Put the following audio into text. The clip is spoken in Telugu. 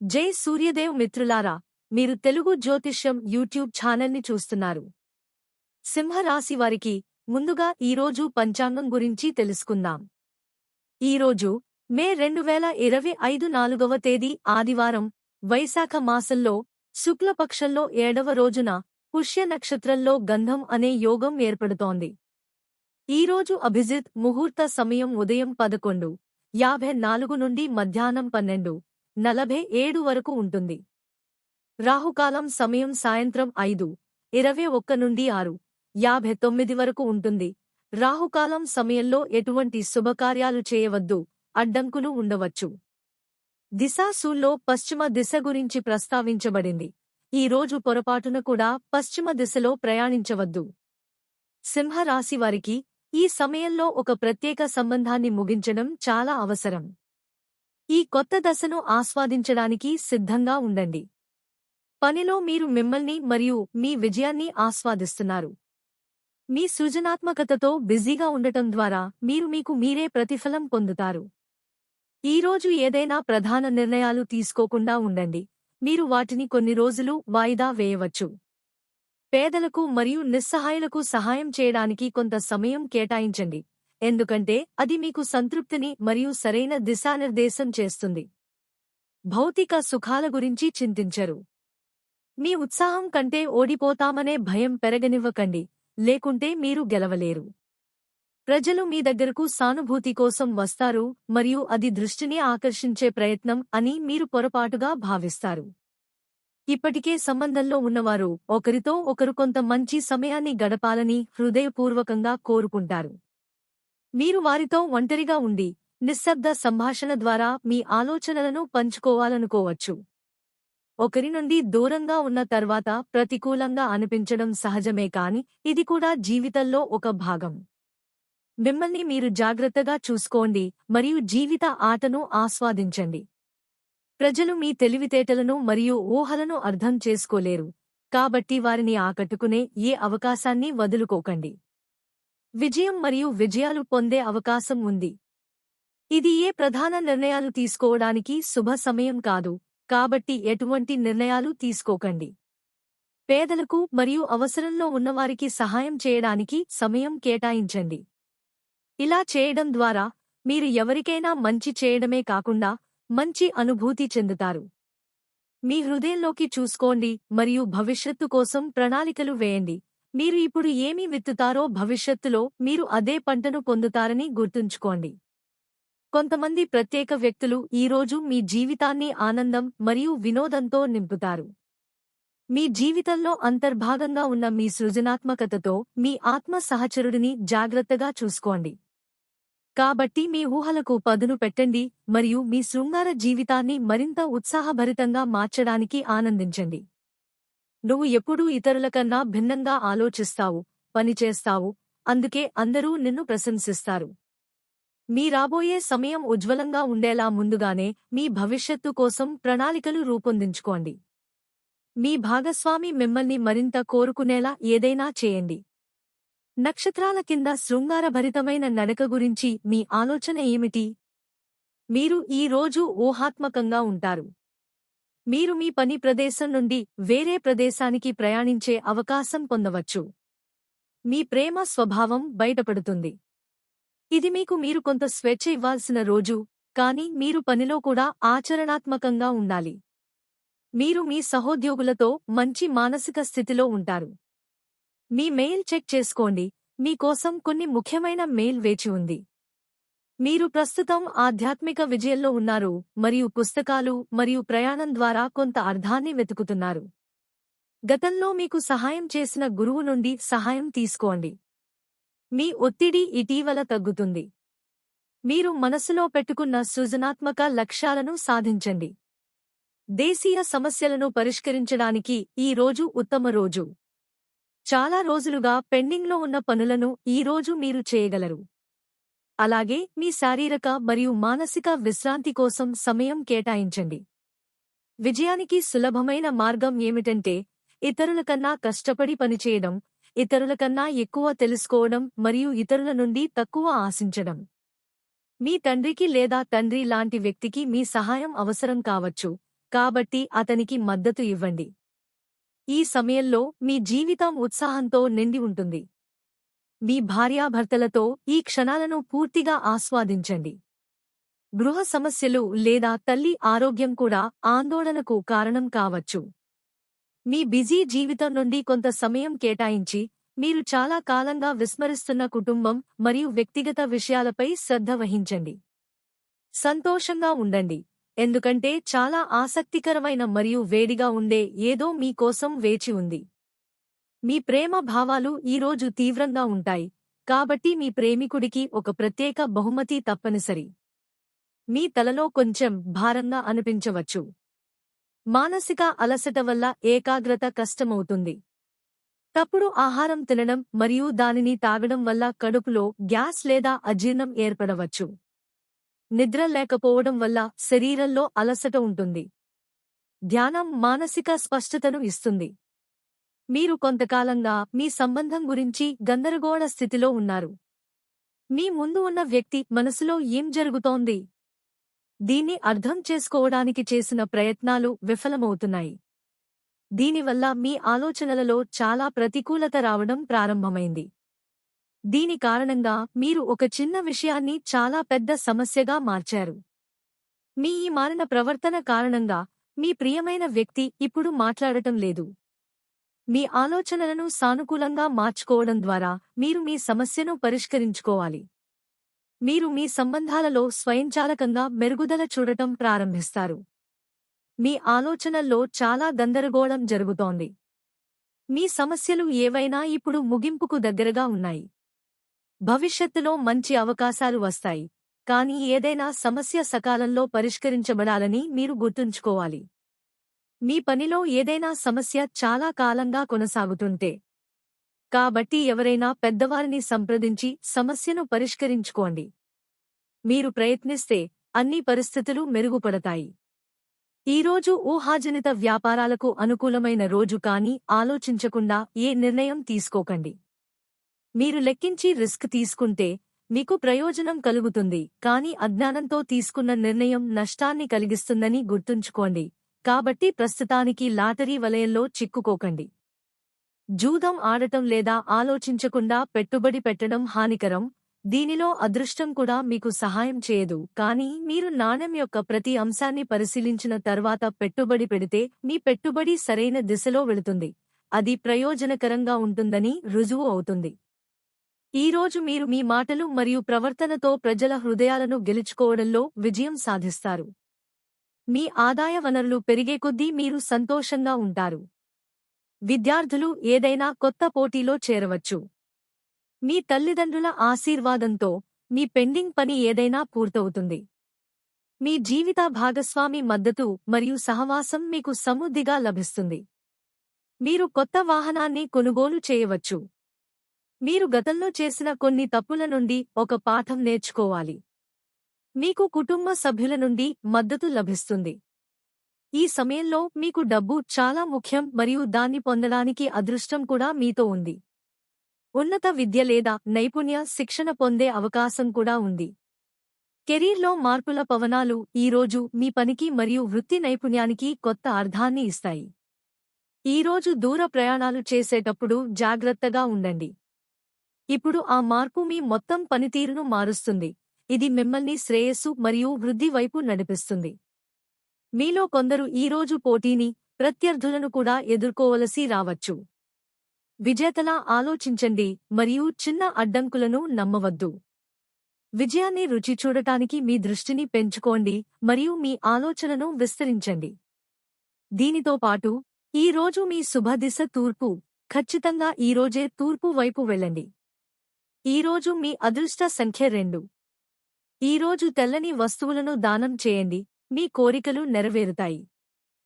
జై సూర్యదేవ్ మిత్రులారా మీరు తెలుగు జ్యోతిష్యం యూట్యూబ్ ఛానల్ని చూస్తున్నారు. సింహరాశి వారికి ముందుగా ఈరోజు పంచాంగం గురించి తెలుసుకుందాం. ఈరోజు మే రెండు వేల ఇరవై ఐదు నాలుగవ తేదీ ఆదివారం వైశాఖ మాసంలో శుక్లపక్షంలో ఏడవ రోజున పుష్య నక్షత్రంలో గంధం అనే యోగం ఏర్పడుతోంది. ఈరోజు అభిజిత్ ముహూర్త సమయం ఉదయం పదకొండు యాభై నాలుగు నుండి మధ్యాహ్నం పన్నెండు నలభై ఏడు వరకు ఉంటుంది. రాహుకాలం సమయం సాయంత్రం ఐదు ఇరవై ఒక్క నుండి ఆరు యాభై తొమ్మిది వరకు ఉంటుంది. రాహుకాలం సమయంలో ఎటువంటి శుభకార్యాలు చేయవద్దు అడ్డంకులు ఉండవచ్చు. దిశాసూల్లో పశ్చిమ దిశ గురించి ప్రస్తావించబడింది. ఈ రోజు పొరపాటున కూడా పశ్చిమ దిశలో ప్రయాణించవద్దు. సింహరాశి వారికి ఈ సమయంలో ఒక ప్రత్యేక సంబంధాన్ని ముగించడం చాలా అవసరం. ఈ కొత్త దశను ఆస్వాదించడానికి సిద్ధంగా ఉండండి. పనిలో మీరు మిమ్మల్ని మరియు మీ విజయాన్ని ఆస్వాదిస్తున్నారు. మీ సృజనాత్మకతతో బిజీగా ఉండటం ద్వారా మీరు మీకు మీరే ప్రతిఫలం పొందుతారు. ఈరోజు ఏదైనా ప్రధాన నిర్ణయాలు తీసుకోకుండా ఉండండి. మీరు వాటిని కొన్ని రోజులు వాయిదా వేయవచ్చు. పేదలకు మరియు నిస్సహాయులకు సహాయం చేయడానికి కొంత సమయం కేటాయించండి. ఎందుకంటే అది మీకు సంతృప్తిని మరియు సరైన దిశానిర్దేశం చేస్తుంది. భౌతిక సుఖాల గురించి చింతించరు. మీ ఉత్సాహం కంటే ఓడిపోతామనే భయం పెరగనివ్వకండి లేకుంటే మీరు గెలవలేరు. ప్రజలు మీ దగ్గరకు సానుభూతి కోసం వస్తారు మరియు అది దృష్టిని ఆకర్షించే ప్రయత్నం అని మీరు పొరపాటుగా భావిస్తారు. ఇప్పటికే సంబంధంలో ఉన్నవారు ఒకరితో ఒకరు కొంత మంచి సమయాన్ని గడపాలని హృదయపూర్వకంగా కోరుకుంటారు. మీరు వారితో ఒంటరిగా ఉండి నిశ్శబ్ద సంభాషణ ద్వారా మీ ఆలోచనలను పంచుకోవాలనుకోవచ్చు. ఒకరి నుండి దూరంగా ఉన్న తర్వాత ప్రతికూలంగా అనిపించడం సహజమే కాని ఇది కూడా జీవితంలో ఒక భాగం. మిమ్మల్ని మీరు జాగ్రత్తగా చూసుకోండి మరియు జీవిత ఆటను ఆస్వాదించండి. ప్రజలు మీ తెలివితేటలను మరియు ఊహలను అర్థం చేసుకోలేరు కాబట్టి వారిని ఆకట్టుకునే ఏ అవకాశాన్ని వదులుకోకండి. విజయం మరియు విజయాలు పొందే అవకాశం ఉంది. ఇది ఏ ప్రధాన నిర్ణయాలు తీసుకోవడానికి శుభ సమయం కాదు కాబట్టి ఎటువంటి నిర్ణయాలు తీసుకోకండి. పేదలకు మరియు అవసరంలో ఉన్నవారికి సహాయం చేయడానికి సమయం కేటాయించండి. ఇలా చేయడం ద్వారా మీరు ఎవరికైనా మంచి చేయడమే కాకుండా మంచి అనుభూతి చెందుతారు. మీ హృదయంలోకి చూసుకోండి మరియు భవిష్యత్తు కోసం ప్రణాళికలు వేయండి. మీరు ఇప్పుడు ఏమి విత్తుతారో భవిష్యత్తులో మీరు అదే పంటను పొందుతారని గుర్తుంచుకోండి. కొంతమంది ప్రత్యేక వ్యక్తులు ఈరోజు మీ జీవితాన్ని ఆనందం మరియు వినోదంతో నింపుతారు. మీ జీవితంలో అంతర్భాగంగా ఉన్న మీ సృజనాత్మకతతో మీ ఆత్మ సహచరుడిని జాగ్రత్తగా చూసుకోండి. కాబట్టి మీ ఊహలకు పదును పెట్టండి మరియు మీ శృంగార జీవితాన్ని మరింత ఉత్సాహభరితంగా మార్చడానికి ఆనందించండి. నువ్వు ఎప్పుడూ ఇతరులకన్నా భిన్నంగా ఆలోచిస్తావు పనిచేస్తావు అందుకే అందరూ నిన్ను ప్రశంసిస్తారు. మీ రాబోయే సమయం ఉజ్వలంగా ఉండేలా ముందుగానే మీ భవిష్యత్తు కోసం ప్రణాళికలు రూపొందించుకోండి. మీ భాగస్వామి మిమ్మల్ని మరింత కోరుకునేలా ఏదైనా చేయండి. నక్షత్రాల కింద శృంగారభరితమైన నడక గురించి మీ ఆలోచన ఏమిటి? మీరు ఈ రోజు ఊహాత్మకంగా ఉంటారు. మీరు మీ పని ప్రదేశం నుండి వేరే ప్రదేశానికి ప్రయాణించే అవకాశం పొందవచ్చు. మీ ప్రేమ స్వభావం బయటపడుతుంది. ఇది మీకు మీరు కొంత స్వేచ్ఛ ఇవ్వాల్సిన రోజు కానీ మీరు పనిలో కూడా ఆచరణాత్మకంగా ఉండాలి. మీరు మీ సహోద్యోగులతో మంచి మానసిక స్థితిలో ఉంటారు. మీ మెయిల్ చెక్ చేసుకోండి. మీకోసం కొన్ని ముఖ్యమైన మెయిల్ వేచి ఉంది. మీరు ప్రస్తుతం ఆధ్యాత్మిక విజయంలో ఉన్నారు మరియు పుస్తకాలు మరియు ప్రయాణం ద్వారా కొంత అర్థాన్ని వెతుకుతున్నారు. గతంలో మీకు సహాయం చేసిన గురువు నుండి సహాయం తీసుకోండి. మీ ఒత్తిడి ఇటీవల తగ్గుతుంది. మీరు మనసులో పెట్టుకున్న సృజనాత్మక లక్ష్యాలను సాధించండి. దేశీయ సమస్యలను పరిష్కరించడానికి ఈ రోజు ఉత్తమ రోజు. చాలా రోజులుగా పెండింగ్లో ఉన్న పనులను ఈ రోజు మీరు చేయగలరు. అలాగే మీ శారీరక మరియు మానసిక విశ్రాంతి కోసం సమయం కేటాయించండి. విజయానికి సులభమైన మార్గం ఏమిటంటే ఇతరుల కన్నా కష్టపడి పనిచేయడం ఇతరుల కన్నా ఎక్కువ తెలుసుకోవడం మరియు ఇతరుల నుండి తక్కువ ఆశించడం. మీ తండ్రికి లేదా తండ్రి లాంటి వ్యక్తికి మీ సహాయం అవసరం కావచ్చు కాబట్టి అతనికి మద్దతు ఇవ్వండి. ఈ సమయంలో మీ జీవితం ఉత్సాహంతో నిండి ఉంటుంది. మీ భార్యాభర్తలతో ఈ క్షణాలను పూర్తిగా ఆస్వాదించండి. గృహ సమస్యలు లేదా తల్లి ఆరోగ్యం కూడా ఆందోళనకు కారణం కావచ్చు. మీ బిజీ జీవితం నుండి కొంత సమయం కేటాయించి మీరు చాలా కాలంగా విస్మరిస్తున్న కుటుంబం మరియు వ్యక్తిగత విషయాలపై శ్రద్ధ వహించండి. సంతోషంగా ఉండండి. ఎందుకంటే చాలా ఆసక్తికరమైన మరియు వేడిగా ఉండే ఏదో మీకోసం వేచి ఉంది. మీ ప్రేమ భావాలు ఈరోజు తీవ్రంగా ఉంటాయి. కాబట్టి మీ ప్రేమికుడికి ఒక ప్రత్యేక బహుమతి తప్పనిసరి. మీ తలలో కొంచెం భారంగా అనిపించవచ్చు. మానసిక అలసట వల్ల ఏకాగ్రత కష్టమవుతుంది. తప్పుడు ఆహారం తినడం మరియు దానిని తాగడం వల్ల కడుపులో గ్యాస్ లేదా అజీర్ణం ఏర్పడవచ్చు. నిద్ర లేకపోవడం వల్ల శరీరంలో అలసట ఉంటుంది. ధ్యానం మానసిక స్పష్టతను ఇస్తుంది. మీరు కొంతకాలంగా మీ సంబంధం గురించి గందరగోళ స్థితిలో ఉన్నారు. మీ ముందు ఉన్న వ్యక్తి మనసులో ఏం జరుగుతోంది? దీన్ని అర్థం చేసుకోవడానికి చేసిన ప్రయత్నాలు విఫలమవుతున్నాయి. దీనివల్ల మీ ఆలోచనలలో చాలా ప్రతికూలత రావడం ప్రారంభమైంది. దీని కారణంగా మీరు ఒక చిన్న విషయాన్ని చాలా పెద్ద సమస్యగా మార్చారు. మీ ఈ మారిన ప్రవర్తన కారణంగా మీ ప్రియమైన వ్యక్తి ఇప్పుడు మాట్లాడటం లేదు. మీ ఆలోచనలను సానుకూలంగా మార్చుకోవడం ద్వారా మీరు మీ సమస్యను పరిష్కరించుకోవాలి. మీరు మీ సంబంధాలలో స్వయంచాలకంగా మెరుగుదల చూడటం ప్రారంభిస్తారు. మీ ఆలోచనల్లో చాలా గందరగోళం జరుగుతోంది. మీ సమస్యలు ఏవైనా ఇప్పుడు ముగింపుకు దగ్గరగా ఉన్నాయి. భవిష్యత్తులో మంచి అవకాశాలు వస్తాయి. కానీ ఏదైనా సమస్య సకాలంలో పరిష్కరించబడాలని మీరు గుర్తుంచుకోవాలి. మీ పనిలో ఏదైనా సమస్య చాలా కాలంగా కొనసాగుతుంటే. కాబట్టి ఎవరైనా పెద్దవారిని సంప్రదించి సమస్యను పరిష్కరించుకోండి. మీరు ప్రయత్నిస్తే అన్ని పరిస్థితులు మెరుగుపడతాయి. ఈరోజు ఊహాజనిత వ్యాపారాలకు అనుకూలమైన రోజు కానీ ఆలోచించకుండా ఏ నిర్ణయం తీసుకోకండి. మీరు లెక్కించి రిస్క్ తీసుకుంటే మీకు ప్రయోజనం కలుగుతుంది కానీ అజ్ఞానంతో తీసుకున్న నిర్ణయం నష్టాన్ని కలిగిస్తుందని గుర్తుంచుకోండి. కాబట్టి ప్రస్తుతానికి లాటరీ వలయంలో చిక్కుకోకండి. జూదం ఆడటం లేదా ఆలోచించకుండా పెట్టుబడి పెట్టడం హానికరం. దీనిలో అదృష్టం కూడా మీకు సహాయం చేయదు. కానీ మీరు నాణెం యొక్క ప్రతి అంశాన్ని పరిశీలించిన తర్వాత పెట్టుబడి పెడితే మీ పెట్టుబడి సరైన దిశలో వెళుతుంది. అది ప్రయోజనకరంగా ఉంటుందని రుజువు అవుతుంది. ఈరోజు మీరు మీ మాటలు మరియు ప్రవర్తనతో ప్రజల హృదయాలను గెలుచుకోవడంలో విజయం సాధిస్తారు. మీ ఆదాయ వనరులు పెరిగే కొద్దీ మీరు సంతోషంగా ఉంటారు. విద్యార్థులు ఏదైనా కొత్త పోటీలో చేరవచ్చు. మీ తల్లిదండ్రుల ఆశీర్వాదంతో మీ పెండింగ్ పని ఏదైనా పూర్తవుతుంది. మీ జీవిత భాగస్వామి మద్దతు మరియు సహవాసం మీకు సమృద్ధిగా లభిస్తుంది. మీరు కొత్త వాహనాన్ని కొనుగోలు చేయవచ్చు. మీరు గతంలో చేసిన కొన్ని తప్పుల నుండి ఒక పాఠం నేర్చుకోవాలి. మీకు కుటుంబ సభ్యుల నుండి మద్దతు లభిస్తుంది. ఈ సమయంలో మీకు డబ్బు చాలా ముఖ్యం మరియు దాన్ని పొందడానికి అదృష్టం కూడా మీతో ఉంది. ఉన్నత విద్య లేదా నైపుణ్య శిక్షణ పొందే అవకాశం కూడా ఉంది. కెరీర్లో మార్పుల పవనాలు ఈరోజు మీ పనికి మరియు వృత్తి నైపుణ్యానికి కొత్త అర్థాన్ని ఇస్తాయి. ఈరోజు దూర ప్రయాణాలు చేసేటప్పుడు జాగ్రత్తగా ఉండండి. ఇప్పుడు ఆ మార్పు మీ మొత్తం పనితీరును మారుస్తుంది. ఇది మిమ్మల్ని శ్రేయస్సు మరియు వృద్ధి వైపు నడిపిస్తుంది. మీలో కొందరు ఈరోజు పోటీని ప్రత్యర్థులను కూడా ఎదుర్కోవలసి రావచ్చు. విజేతలా ఆలోచించండి మరియు చిన్న అడ్డంకులను నమ్మవద్దు. విజయాన్ని రుచి చూడటానికి మీ దృష్టిని పెంచుకోండి మరియు మీ ఆలోచనను విస్తరించండి. దీనితో పాటు ఈ రోజు మీ శుభదిశ తూర్పు ఖచ్చితంగా ఈరోజే తూర్పు వైపు వెళ్ళండి. ఈరోజు మీ అదృష్ట సంఖ్య రెండు. ఈరోజు తెల్లని వస్తువులను దానం చేయండి. మీ కోరికలు నెరవేరుతాయి.